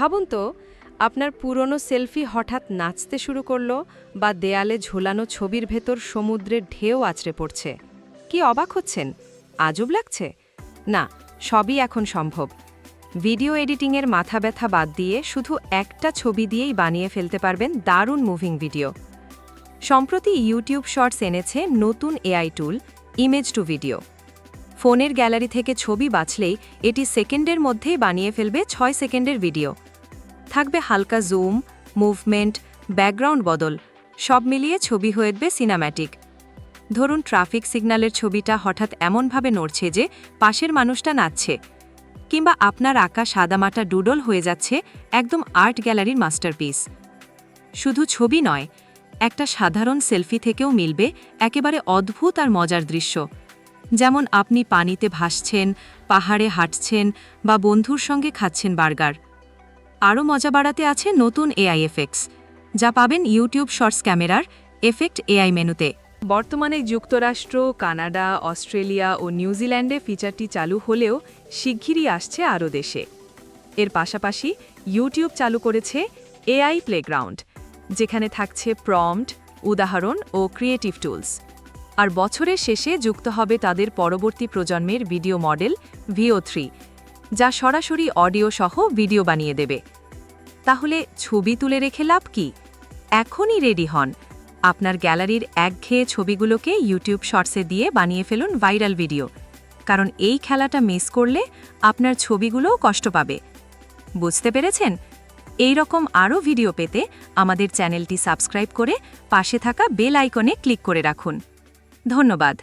ভাবুন তো, আপনার পুরনো সেলফি হঠাৎ নাচতে শুরু করল বা দেয়ালে ঝোলানো ছবির ভেতর সমুদ্রের ঢেউ আছড়ে পড়ছে। কি অবাক হচ্ছেন? আজব লাগছে? না, সবই এখন সম্ভব। ভিডিও এডিটিংয়ের মাথা ব্যথা বাদ দিয়ে শুধু একটা ছবি দিয়েই বানিয়ে ফেলতে পারবেন দারুণ মুভিং ভিডিও। সম্প্রতি ইউটিউব শর্টস এনেছে নতুন AI tool, image to video. ফোনের গ্যালারি থেকে ছবি বাছলেই এটি সেকেন্ডের মধ্যেই বানিয়ে ফেলবে ছয় সেকেন্ডের ভিডিও। থাকবে হালকা জুম, মুভমেন্ট, ব্যাকগ্রাউন্ড বদল, সব মিলিয়ে ছবি হয়ে উঠবে সিনেম্যাটিক ধরুন ট্রাফিক সিগন্যালের ছবিটা হঠাৎ এমনভাবে নড়ছে যে পাশের মানুষটা নাচছে, কিংবা আপনার আঁকা সাদামাটা ডুডল হয়ে যাচ্ছে একদম আর্ট গ্যালারির মাস্টারপিস। শুধু ছবি নয়, একটা সাধারণ সেলফি থেকেও মিলবে একেবারে অদ্ভুত আর মজার দৃশ্য। যেমন আপনি পানিতে ভাসছেন, পাহাড়ে হাঁটছেন বা বন্ধুর সঙ্গে খাচ্ছেন বার্গার। আরও মজা বাড়াতে আছে নতুন এআই এফেক্টস যা পাবেন ইউটিউব শর্টস ক্যামেরার এফেক্ট এআই মেনুতে। বর্তমানে যুক্তরাষ্ট্র, কানাডা, অস্ট্রেলিয়া ও নিউজিল্যান্ডে ফিচারটি চালু হলেও শিগগিরই আসছে আরও দেশে। এর পাশাপাশি ইউটিউব চালু করেছে এআই প্লেগ্রাউন্ড যেখানে থাকছে প্রম্পট উদাহরণ ও ক্রিয়েটিভ টুলস আর বছরের শেষে যুক্ত হবে তাদের পরবর্তী প্রজন্মের ভিডিও মডেল ভিও থ্রি যা সরাসরি অডিও সহ ভিডিও বানিয়ে দেবে। তাহলে ছবি তুলে রেখে লাভ কি? এখনই রেডি হন। আপনার গ্যালারির একঘেয়ে ছবিগুলোকে ইউটিউব শর্টসে দিয়ে বানিয়ে ফেলুন ভাইরাল ভিডিও। কারণ এই খেলাটা মিস করলে আপনার ছবিগুলোও কষ্ট পাবে। বুঝতে পেরেছেন? এই রকম আরও ভিডিও পেতে আমাদের চ্যানেলটি সাবস্ক্রাইব করে পাশে থাকা বেল আইকনে ক্লিক করে রাখুন। ধন্যবাদ।